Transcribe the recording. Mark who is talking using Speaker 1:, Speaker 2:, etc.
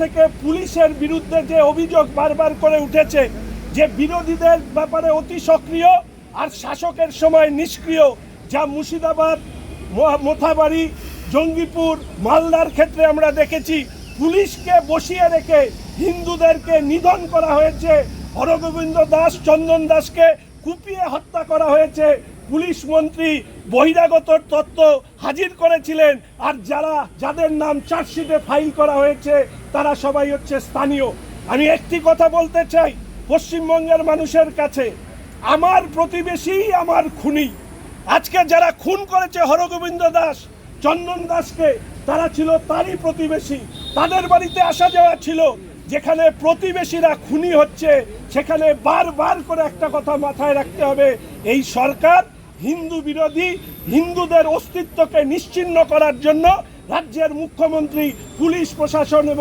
Speaker 1: থেকে পুলিশের বিরুদ্ধে যে অভিযোগ বারবার করে উঠেছে যে বিরোধীদের ব্যাপারে অতি সক্রিয় আর শাসকের সময় নিষ্ক্রিয়, যা মুর্শিদাবাদ মোথাবাড়ি, জঙ্গিপুর, মালদার ক্ষেত্রে আমরা দেখেছি, পুলিশকে বসিয়ে রেখে হিন্দুদেরকে নিধন করা হয়েছে। হরগোবিন্দ দাস, চন্দন দাসকে কুপিয়ে হত্যা করা হয়েছে। পুলিশ মন্ত্রী বহিরাগত তত্ত্ব হাজির করেছিলেন। আর যারা, যাদের নাম চার্জশিটে ফাইল করা হয়েছে, তারা সবাই হচ্ছে স্থানীয়। আমি একটি কথা বলতে চাই পশ্চিমবঙ্গের মানুষের কাছে। আমার প্রতিবেশী, আমার খুনি। আজকে যারা খুন করেছে হরগোবিন্দ দাস, চন্দন দাসকে, তারা ছিল তারই প্রতিবেশী। তাদের বাড়িতে আসা যাওয়া ছিল, যেখানে প্রতিবেশীরা খুনি হচ্ছে, সেখানে বারবার করে একটা কথা মাথায় রাখতে হবে। এই সরকার হিন্দু বিরোধী হিন্দুদের অস্তিত্বকে নিশ্চিন্ন করার জন্য রাজ্যের মুখ্যমন্ত্রী পুলিশ প্রশাসন এবং